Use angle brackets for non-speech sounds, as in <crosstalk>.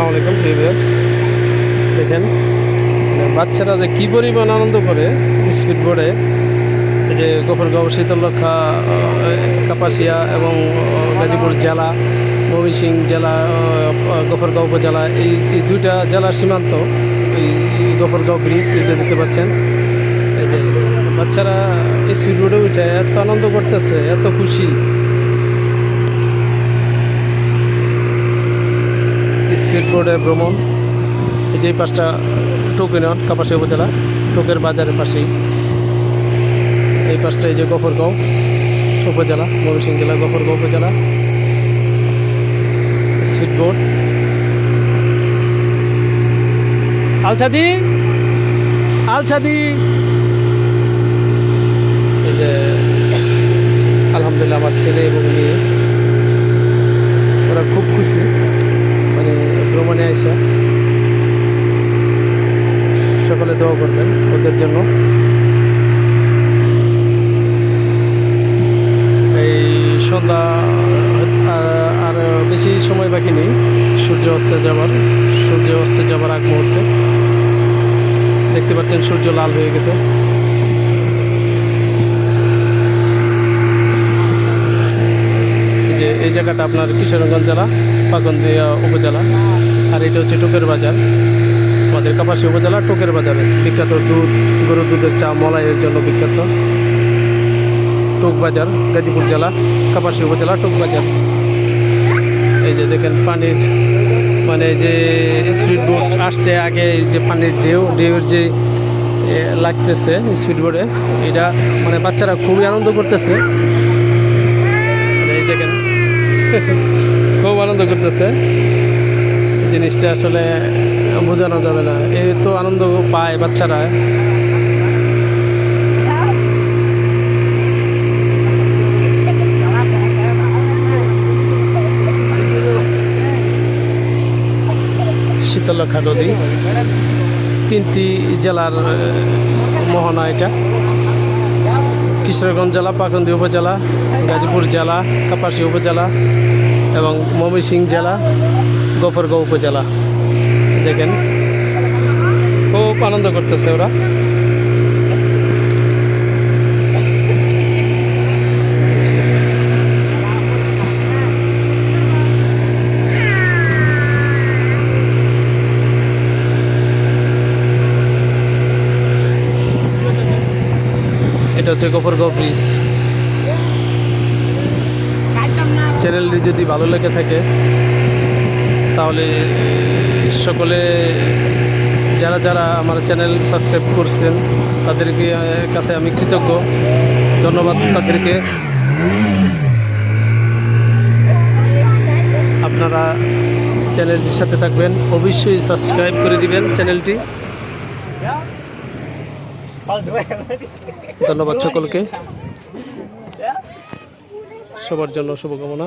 আসসালামু আলাইকুম প্রিভিয়াস দেখেন মানে বাচ্চারা যে কী পরিমাণ আনন্দ করে স্পিড বোর্ডে এই যে গোপরগাঁও শীতলরক্ষা আহ, কাপাসিয়া এবং গাজীপুর জেলা ময়মনসিং জেলা আহ, গোপরগাঁও উপজেলা এই এই দুইটা জেলা সীমান্ত এই গোপরগাঁও ব্রিজ এই যে দেখতে পাচ্ছেন এই যে বাচ্চারা স্পিড বোর্ডে উঠে এত আনন্দ করতেছে এত খুশি। বোর্ডে ভ্রমণ। এই যে এই পাঁচটা টোক ইউনিয়ন কাপাসী উপজেলা। টোকের বাজারের পাশেই। এই পাঁচটা এই যে গফরগাঁও উপজেলা, ময়মনসিংহ জেলা, গফরগাঁও উপজেলা। স্পিড বোর্ড আলছাদি আলছাদি এই যে আলহামদুলিল্লাহ আমার ছেলে এবং মেয়ে ওরা খুব খুশি মানে ভ্রমণে আসা সকলে দোয়া করবেন ওদের জন্য। এই সন্ধ্যা, আর- বেশি সময় বাকি নেই। সূর্য অস্তে যাবার, সূর্য অস্তে যাবার আগ মুহূর্তে। দেখতে পাচ্ছেন সূর্য লাল হয়ে গেছে। যে, এই জায়গাটা আপনার কিশোরগঞ্জ জেলা পাকন্দিয়া উপজেলা। আর এটা হচ্ছে টোকের বাজার। আমাদের কাপাসী উপজেলা টোকের বাজারে। বিখ্যাত দুধ, গরুর দুধের চা, মলাইয়ের জন্য বিখ্যাত টোক বাজার, গাজীপুর জেলা, কাপাসী উপজেলা টোক বাজার। এই যে দেখেন পানির মানে যে স্পিড বোট আসছে আগে যে পানির ঢেউ, ঢেউর যে লাগতেছে স্পিড বোটে এটা মানে বাচ্চারা খুবই আনন্দ করতেছে। এই দেখেন, <laughs> খুব আনন্দ করতেছে। জিনিসটা আসলে বোঝানো যাবে না। এই তো আনন্দ পায় বাচ্চারা। শীতলক্ষা নদী, তিনটি জেলার মোহনা এটা। কিশোরগঞ্জ জেলা, পাকন্দি উপজেলা, গাজীপুর জেলা, কাপাসী উপজেলা এবং ময়মনসিংহ জেলা। গফরগাঁও উপজেলা। দেখেন, খুব আনন্দ করতেছে ওরা। এটা হচ্ছে গফরগাঁও ব্রিজ চ্যানেলটি যদি ভালো লেগে থাকে তাহলে সকলে যারা যারা আমার চ্যানেল সাবস্ক্রাইব করছেন, তাদেরকে কাছে আমি কৃতজ্ঞ। ধন্যবাদ তাদেরকে। আপনারা চ্যানেলটির সাথে থাকবেন। অবশ্যই সাবস্ক্রাইব করে দিবেন চ্যানেলটি। ধন্যবাদ সকলকে। সবার জন্য শুভকামনা।